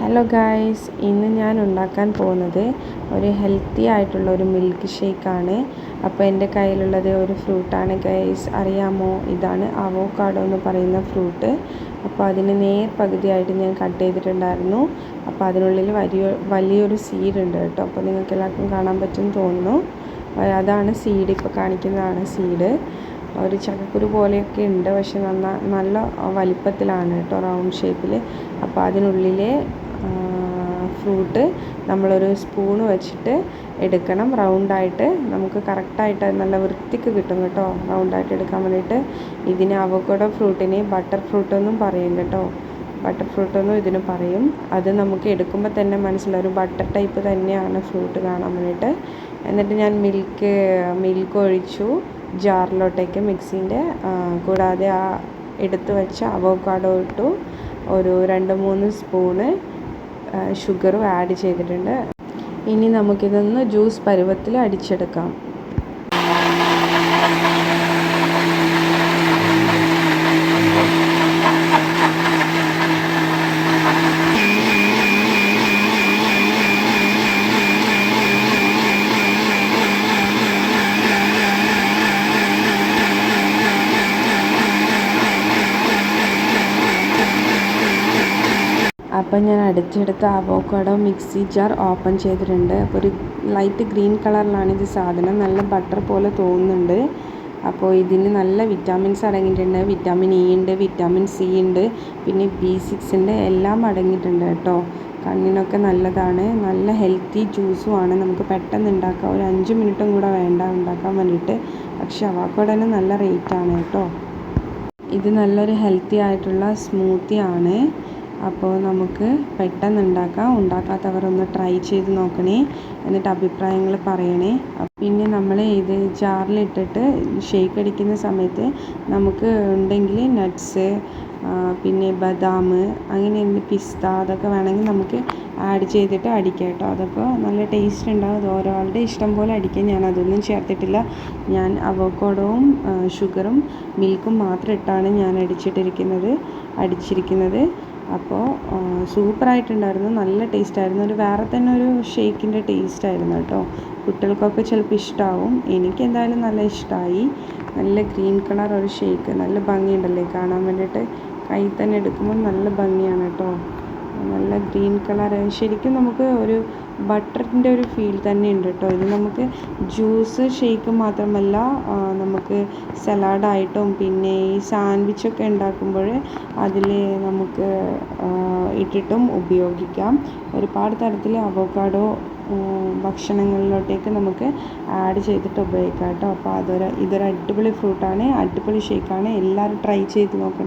Hello guys ഇന്ന് ഞാൻ ഉണ്ടാക്കാൻ പോകുന്നത് ഒരു ഹെൽത്തി ആയിട്ടുള്ള ഒരു മിൽക്ക് ഷേക്കാണ് അപ്പോൾ എന്റെ കയ്യിലുള്ളത് ഒരു ഫ്രൂട്ടാണ് ഗൈസ് അറിയാമോ? ഇതാണ് അവോക്കാഡോ എന്ന് പറയുന്ന ഫ്രൂട്ട് അപ്പോൾ അതിന് നേർ പകുതിയായിട്ട് ഞാൻ കട്ട് ചെയ്തിട്ടുണ്ടായിരുന്നു. അപ്പോൾ അതിനുള്ളിൽ വലിയ വലിയൊരു സീഡ് ഉണ്ട് കേട്ടോ. അപ്പോൾ നിങ്ങൾക്ക് എല്ലാവർക്കും കാണാൻ പറ്റും തോന്നുന്നു. അതാണ് സീഡ് ഇപ്പോൾ കാണിക്കുന്നതാണ് സീഡ് ഒരു ചക്കക്കുരു പോലെയൊക്കെ ഉണ്ട്. പക്ഷെ നന്ന നല്ല വലിപ്പത്തിലാണ് കേട്ടോ റൗണ്ട് ഷേപ്പിൽ അപ്പോൾ അതിനുള്ളിലെ ഫ്രൂട്ട് നമ്മളൊരു സ്പൂൺ വെച്ചിട്ട് എടുക്കണം. റൗണ്ടായിട്ട് നമുക്ക് കറക്റ്റായിട്ട് നല്ല വൃത്തിക്ക് കിട്ടും കേട്ടോ. റൗണ്ടായിട്ട് എടുക്കാൻ വേണ്ടിയിട്ട് ഇതിന് അവക്കോടോ ഫ്രൂട്ടിനെ ബട്ടർ ഫ്രൂട്ടെന്നും പറയും കേട്ടോ. ബട്ടർ ഫ്രൂട്ടെന്നും ഇതിന് പറയും. അത് നമുക്ക് എടുക്കുമ്പോൾ തന്നെ മനസ്സിലാവും. ഒരു ബട്ടർ ടൈപ്പ് തന്നെയാണ് ഫ്രൂട്ട് കാണാൻ വേണ്ടിയിട്ട്. എന്നിട്ട് ഞാൻ മിൽക്ക് മിൽക്ക് ഒഴിച്ചു. ജാറിലോട്ടേക്ക് മിക്സിന്റെ കൂടാതെ ആ എടുത്തു വെച്ച അവോക്കാഡോ ഇട്ടു. ഒരു രണ്ട് മൂന്ന് സ്പൂണ് ഷുഗറും ആഡ് ചെയ്തിട്ടുണ്ട്. ഇനി നമുക്കിതൊന്ന് ജ്യൂസ് പരുവത്തിൽ അടിച്ചെടുക്കാം. അപ്പം ഞാൻ അടിച്ചെടുത്ത അവോക്കാഡോ മിക്സി ജാർ ഓപ്പൺ ചെയ്തിട്ടുണ്ട്. അപ്പോൾ ഒരു ലൈറ്റ് ഗ്രീൻ കളറിലാണ് ഇത് സാധനം. നല്ല ബട്ടർ പോലെ തോന്നുന്നുണ്ട്. അപ്പോൾ ഇതിന് നല്ല വിറ്റാമിൻസ് അടങ്ങിയിട്ടുണ്ട്. വിറ്റാമിൻ ഇ ഉണ്ട് വിറ്റാമിൻ സി ഉണ്ട് പിന്നെ ബി സിക്സിന്റെ എല്ലാം അടങ്ങിയിട്ടുണ്ട് കേട്ടോ. കണ്ണിനൊക്കെ നല്ലതാണ്. നല്ല ഹെൽത്തി ജ്യൂസുമാണ് നമുക്ക് പെട്ടെന്ന് ഉണ്ടാക്കാം. ഒരു അഞ്ച് മിനിറ്റും കൂടെ വേണ്ട ഉണ്ടാക്കാൻ വേണ്ടിയിട്ട്. പക്ഷെ അവാക്കോടന് നല്ല റേറ്റാണ് കേട്ടോ. ഇത് നല്ലൊരു ഹെൽത്തി ആയിട്ടുള്ള സ്മൂത്തി ആണ്. അപ്പോൾ നമുക്ക് പെട്ടെന്ന് ഉണ്ടാക്കാം. ഉണ്ടാക്കാത്തവർ ഒന്ന് ട്രൈ ചെയ്ത് നോക്കണേ എന്നിട്ട് അഭിപ്രായങ്ങൾ പറയണേ. പിന്നെ നമ്മൾ ഇത് ജാറിലിട്ടിട്ട് ഷേക്ക് അടിക്കുന്ന സമയത്ത് നമുക്ക് ഉണ്ടെങ്കിൽ നട്ട്സ് പിന്നെ ബദാം അങ്ങനെ എന്ത് പിസ്ത അതൊക്കെ വേണമെങ്കിൽ നമുക്ക് ആഡ് ചെയ്തിട്ട് അടിക്കാം കേട്ടോ. അതൊക്കെ നല്ല ടേസ്റ്റ് ഉണ്ടാവും. അത് ഓരോരുടെ ഇഷ്ടം പോലെ അടിക്കാം. ഞാൻ അതൊന്നും ചേർത്തിട്ടില്ല. ഞാൻ അവക്കോടവും ഷുഗറും മിൽക്കും മാത്രം ഇട്ടാണ് ഞാൻ അടിച്ചിട്ടിരിക്കുന്നത് അടിച്ചിരിക്കുന്നത്. അപ്പോൾ സൂപ്പറായിട്ടുണ്ടായിരുന്നു. നല്ല ടേസ്റ്റായിരുന്നു. ഒരു വേറെ തന്നെ ഒരു ഷേക്കിന്റെ ടേസ്റ്റായിരുന്നു കേട്ടോ. കുട്ടികൾക്കൊക്കെ ചിലപ്പോൾ ഇഷ്ടമാവും എനിക്ക് എന്തായാലും നല്ല ഇഷ്ടമായി നല്ല ഗ്രീൻ കളർ ഒരു ഷേക്ക്. നല്ല ഭംഗിയുണ്ടല്ലേ കാണാൻ വേണ്ടിയിട്ട്? കൈ തന്നെ എടുക്കുമ്പോൾ നല്ല ഭംഗിയാണ് കേട്ടോ. നല്ല ഗ്രീൻ കളർ. ശരിക്കും നമുക്ക് ഒരു ബട്ടറിന്റെ ഒരു ഫീൽ തന്നെ ഉണ്ട് കേട്ടോ. ഇത് നമുക്ക് ജ്യൂസ് ഷേക്ക് മാത്രമല്ല നമുക്ക് സലാഡായിട്ടും പിന്നെ ഈ സാൻഡ്വിച്ചൊക്കെ ഉണ്ടാക്കുമ്പോൾ അതിൽ നമുക്ക് ഇട്ടിട്ടും ഉപയോഗിക്കാം. ഒരുപാട് തരത്തിൽ അവോക്കാഡോ ഭക്ഷണങ്ങളിലോട്ടേക്ക് നമുക്ക് ആഡ് ചെയ്തിട്ട് ഉപയോഗിക്കാം കേട്ടോ. അപ്പോൾ അതൊരു ഇതൊരു അടിപൊളി ഫ്രൂട്ടാണ് അടിപൊളി ഷേക്കാണ് എല്ലാവരും ട്രൈ ചെയ്ത് നോക്കണം.